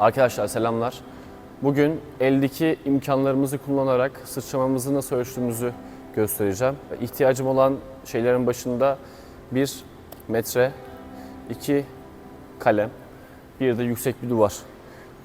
Arkadaşlar selamlar. Bugün eldeki imkanlarımızı kullanarak sıçramamızı nasıl ölçtüğümüzü göstereceğim. İhtiyacım olan şeylerin başında bir metre, iki kalem, bir de yüksek bir duvar.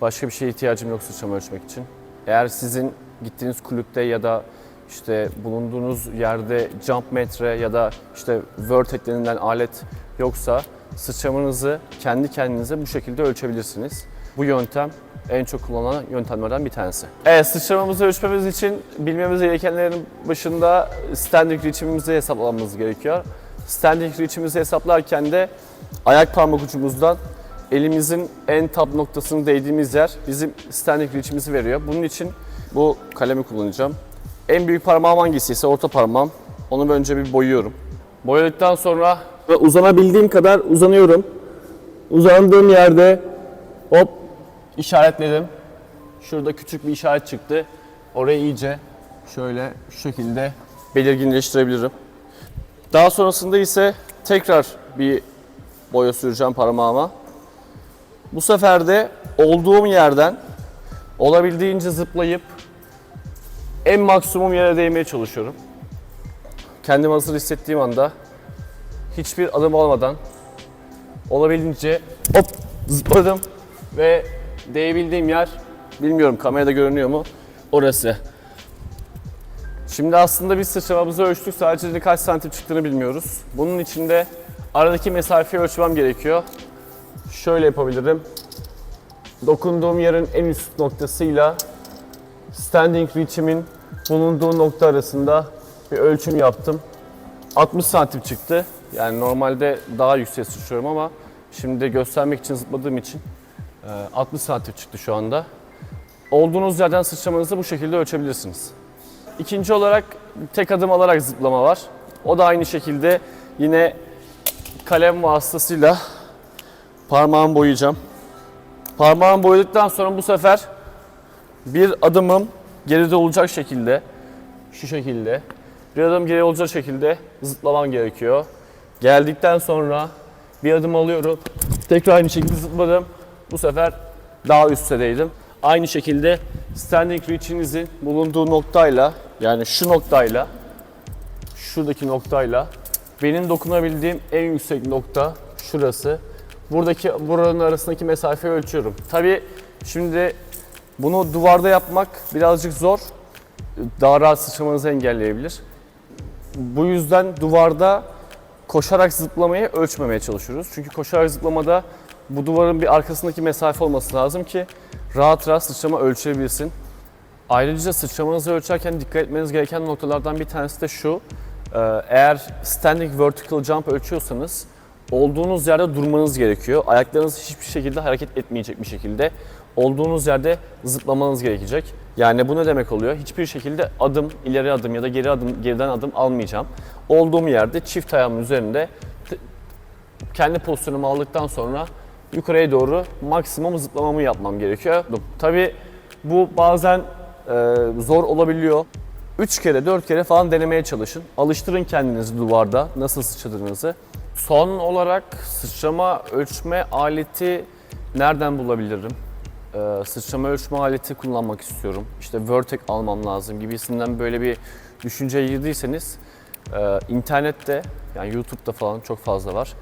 Başka bir şeye ihtiyacım yok sıçrama ölçmek için. Eğer sizin gittiğiniz kulüpte ya da işte bulunduğunuz yerde jump metre ya da işte vertex denilen alet yoksa sıçramanızı kendi kendinize bu şekilde ölçebilirsiniz. Bu yöntem en çok kullanılan yöntemlerden bir tanesi. Evet sıçramamızı ölçmemiz için bilmemiz gerekenlerin başında standing reach'imizi hesaplamamız gerekiyor. Standing reach'imizi hesaplarken de ayak parmak ucumuzdan elimizin en tab noktasını değdiğimiz yer bizim standing reach'imizi veriyor. Bunun için bu kalemi kullanacağım. En büyük parmağım hangisi ise orta parmağım. Onu önce bir boyuyorum. Boyadıktan sonra uzanabildiğim kadar uzanıyorum. Uzandığım yerde hop işaretledim. Şurada küçük bir işaret çıktı. Orayı iyice şöyle şu şekilde belirginleştirebilirim. Daha sonrasında ise tekrar bir boya süreceğim parmağıma. Bu sefer de olduğum yerden olabildiğince zıplayıp en maksimum yere değmeye çalışıyorum. Kendimi hazır hissettiğim anda hiçbir adım olmadan olabildiğince hop zıpladım ve değebildiğim yer bilmiyorum kamerada görünüyor mu orası. Şimdi aslında biz sıçramamızı ölçtük sadece kaç santim çıktığını bilmiyoruz. Bunun için de aradaki mesafeyi ölçmem gerekiyor. Şöyle yapabilirim. Dokunduğum yerin en üst noktasıyla standing reach'imin bulunduğu nokta arasında bir ölçüm yaptım. 60 santim çıktı. Yani normalde daha yüksek sıçıyorum ama şimdi de göstermek için zıpladığım için 60 santim çıktı şu anda. Olduğunuz yerden sıçramanızı bu şekilde ölçebilirsiniz. İkinci olarak tek adım alarak zıplama var. O da aynı şekilde yine kalem vasıtasıyla parmağımı boyayacağım. Parmağımı boyadıktan sonra bu sefer bir adımım geride olacak şekilde, şu şekilde, bir adım geri olacak şekilde zıplamam gerekiyor. Geldikten sonra bir adım alıyorum. Tekrar aynı şekilde zıpladım. Bu sefer daha üst. Aynı şekilde standing reach'inizin bulunduğu noktayla yani şu noktayla şuradaki noktayla benim dokunabildiğim en yüksek nokta şurası. Buradaki buranın arasındaki mesafeyi ölçüyorum. Tabii şimdi bunu duvarda yapmak birazcık zor. Daha rahat sıçramanızı engelleyebilir. Bu yüzden duvarda koşarak zıplamayı ölçmemeye çalışıyoruz. Çünkü koşarak zıplamada bu duvarın bir arkasındaki mesafe olması lazım ki rahat rahat sıçrama ölçebilsin. Ayrıca sıçramanızı ölçerken dikkat etmeniz gereken noktalardan bir tanesi de şu. Ee, Eğer standing vertical jump ölçüyorsanız olduğunuz yerde durmanız gerekiyor. Ayaklarınız hiçbir şekilde hareket etmeyecek bir şekilde olduğunuz yerde zıplamanız gerekecek. Yani bu ne demek oluyor? Hiçbir şekilde adım, ileri adım ya da geri adım, geriden adım almayacağım. Olduğum yerde çift ayağımın üzerinde kendi pozisyonumu aldıktan sonra yukarıya doğru maksimum zıplamamı yapmam gerekiyor. Tabii bu bazen e, zor olabiliyor. 3 kere 4 kere falan denemeye çalışın. Alıştırın kendinizi duvarda nasıl sıçradığınızı. Son olarak sıçrama ölçme aleti nereden bulabilirim? Ee, sıçrama ölçme aleti kullanmak istiyorum. İşte Vertex almam lazım gibisinden böyle bir düşünceye girdiyseniz e, internette yani YouTube'da falan çok fazla var.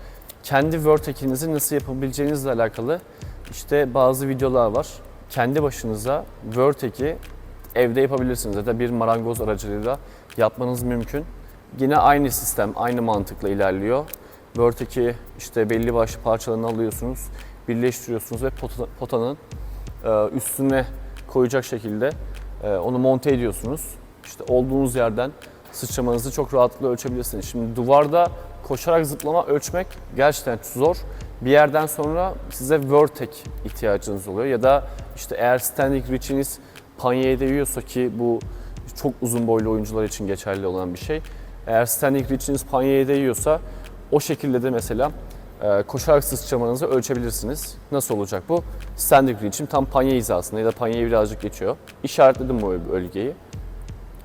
Kendi Vertex'inizi nasıl yapabileceğinizle alakalı işte bazı videolar var. Kendi başınıza Vertex'i evde yapabilirsiniz ya da bir marangoz aracılığıyla yapmanız mümkün. Yine aynı sistem, aynı mantıkla ilerliyor. Vertex'i işte belli başlı parçalarını alıyorsunuz, birleştiriyorsunuz ve pota- potanın e, üstüne koyacak şekilde e, onu monte ediyorsunuz. İşte olduğunuz yerden sıçramanızı çok rahatlıkla ölçebilirsiniz. Şimdi duvarda koşarak zıplama ölçmek gerçekten zor. Bir yerden sonra size vertex ihtiyacınız oluyor ya da işte eğer standing reach'iniz panyeye değiyorsa ki bu çok uzun boylu oyuncular için geçerli olan bir şey. Eğer standing reach'iniz panyeye değiyorsa o şekilde de mesela e, koşarak sıçramanızı ölçebilirsiniz. Nasıl olacak bu? Standing reach'im tam panye hizasında ya da panyeye birazcık geçiyor. İşaretledim bu bölgeyi.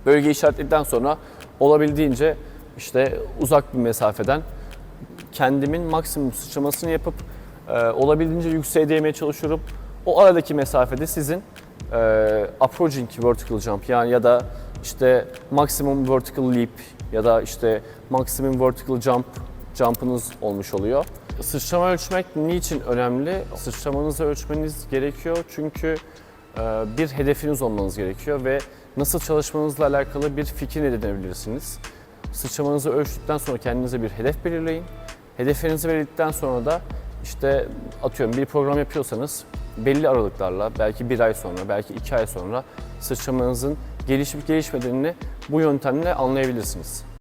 Bölgeyi işaretledikten sonra olabildiğince işte uzak bir mesafeden kendimin maksimum sıçramasını yapıp e, olabildiğince yükseğe değmeye çalışıyorum. O aradaki mesafede sizin e, approaching vertical jump yani ya da işte maximum vertical leap ya da işte maximum vertical jump jump'ınız olmuş oluyor. Sıçrama ölçmek niçin önemli? Sıçramanızı ölçmeniz gerekiyor çünkü bir hedefiniz olmanız gerekiyor ve nasıl çalışmanızla alakalı bir fikir edinebilirsiniz. Sıçramanızı ölçtükten sonra kendinize bir hedef belirleyin. Hedeflerinizi belirledikten sonra da işte atıyorum bir program yapıyorsanız belli aralıklarla belki bir ay sonra belki iki ay sonra sıçramanızın gelişip gelişmediğini bu yöntemle anlayabilirsiniz.